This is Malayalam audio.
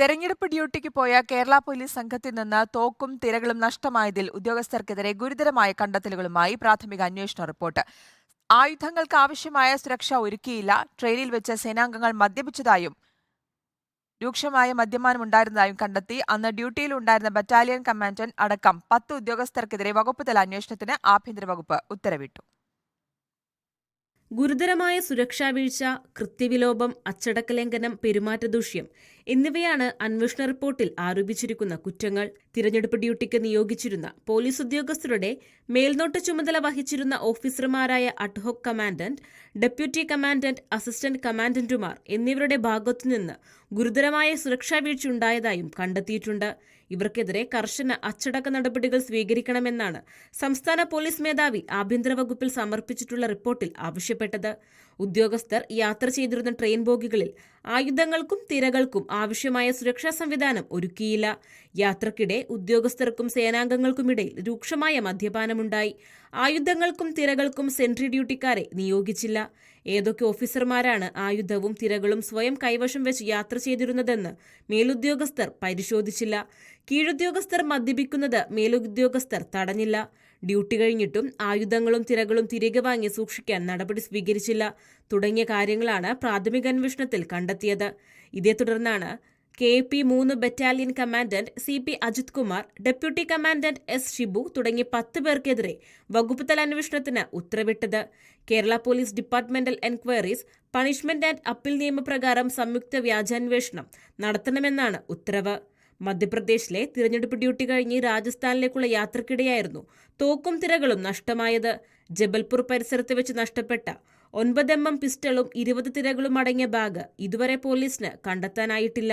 തെരഞ്ഞെടുപ്പ് ഡ്യൂട്ടിക്ക് പോയ കേരള പോലീസ് സംഘത്തിൽ നിന്ന് തോക്കും തിരകളും നഷ്ടമായതിൽ ഉദ്യോഗസ്ഥർക്കെതിരെ ഗുരുതരമായ കണ്ടെത്തലുകളുമായി പ്രാഥമിക അന്വേഷണ റിപ്പോർട്ട്. ആയുധങ്ങൾക്ക് ആവശ്യമായ സുരക്ഷ ഒരുക്കിയില്ല. ട്രെയിനിൽ വെച്ച് സേനാംഗങ്ങൾ മദ്യപിച്ചതായും രൂക്ഷമായ മദ്യപാനം ഉണ്ടായിരുന്നതായും കണ്ടെത്തി. അന്ന് ഡ്യൂട്ടിയിലുണ്ടായിരുന്ന ബറ്റാലിയൻ കമാൻഡന്റ് അടക്കം പത്ത് ഉദ്യോഗസ്ഥർക്കെതിരെ വകുപ്പ് തല അന്വേഷണത്തിന് ആഭ്യന്തര വകുപ്പ് ഉത്തരവിട്ടു. ഗുരുതരമായ സുരക്ഷാ വീഴ്ച കൃത്യവിലോപം അച്ചടക്കലംഘനം പെരുമാറ്റദൂഷ്യം എന്നിവയാണ് അന്വേഷണ റിപ്പോർട്ടിൽ ആരോപിച്ചിരിക്കുന്ന കുറ്റങ്ങൾ. തിരഞ്ഞെടുപ്പ് ഡ്യൂട്ടിക്ക് നിയോഗിച്ചിരുന്ന പോലീസ് ഉദ്യോഗസ്ഥരുടെ മേൽനോട്ട ചുമതല വഹിച്ചിരുന്ന ഓഫീസർമാരായ ad hoc commandant deputy commandant assistant കമാൻഡന്റുമാർ എന്നിവരുടെ ഭാഗത്തുനിന്ന് ഗുരുതരമായ സുരക്ഷാ വീഴ്ച ഉണ്ടായതായും കണ്ടെത്തിയിട്ടുണ്ട്. ഇവർക്കെതിരെ കർശന അച്ചടക്ക നടപടികൾ സ്വീകരിക്കണമെന്നാണ് സംസ്ഥാന പോലീസ് മേധാവി ആഭ്യന്തര വകുപ്പിൽ സമർപ്പിച്ചിട്ടുള്ള റിപ്പോർട്ടിൽ ആവശ്യപ്പെട്ടത്. ഉദ്യോഗസ്ഥർ യാത്ര ചെയ്തിരുന്ന ട്രെയിൻ ബോഗികളിൽ ആയുധങ്ങൾക്കും തിരകൾക്കും ആവശ്യമായ സുരക്ഷാ സംവിധാനം ഒരുക്കിയില്ല. യാത്രക്കിടെ ഉദ്യോഗസ്ഥർക്കും സേനാംഗങ്ങൾക്കുമിടയിൽ രൂക്ഷമായ മദ്യപാനമുണ്ടായി. ആയുധങ്ങൾക്കും തിരകൾക്കും സെൻട്രി ഡ്യൂട്ടിക്കാരെ നിയോഗിച്ചില്ല. ഏതൊക്കെ ഓഫീസർമാരാണ് ആയുധവും തിരകളും സ്വയം കൈവശം വെച്ച് യാത്ര ചെയ്തിരുന്നതെന്ന് മേലുദ്യോഗസ്ഥർ പരിശോധിച്ചില്ല. കീഴുദ്യോഗസ്ഥർ മദ്യപിക്കുന്നത് മേലുദ്യോഗസ്ഥർ തടഞ്ഞില്ല. ഡ്യൂട്ടി കഴിഞ്ഞിട്ടും ആയുധങ്ങളും തിരകളും തിരികെ വാങ്ങി സൂക്ഷിക്കാൻ നടപടി സ്വീകരിച്ചില്ല. തുടങ്ങിയ കാര്യങ്ങളാണ് പ്രാഥമിക അന്വേഷണത്തിൽ കണ്ടെത്തിയത്. ഇതേ തുടർന്നാണ് കെ പി മൂന്ന് battalion commandant C P Ajith Kumar deputy commandant S Shibu തുടങ്ങി പത്ത് പേർക്കെതിരെ വകുപ്പ് തല അന്വേഷണത്തിന് ഉത്തരവിട്ടത്. Kerala police departmental enquiries punishment and appeal നിയമപ്രകാരം സംയുക്ത വ്യാജാന്വേഷണം നടത്തണമെന്നാണ് ഉത്തരവ്. മധ്യപ്രദേശിലെ തിരഞ്ഞെടുപ്പ് ഡ്യൂട്ടി കഴിഞ്ഞ് രാജസ്ഥാനിലേക്കുള്ള യാത്രക്കിടെയായിരുന്നു തോക്കും തിരകളും നഷ്ടമായത്. ജബൽപൂർ പരിസരത്ത് വെച്ച് നഷ്ടപ്പെട്ട ഒൻപത് എം എം പിസ്റ്റളും ഇരുപത് തിരകളും അടങ്ങിയ ബാഗ് ഇതുവരെ പോലീസിന് കണ്ടെത്താനായിട്ടില്ല.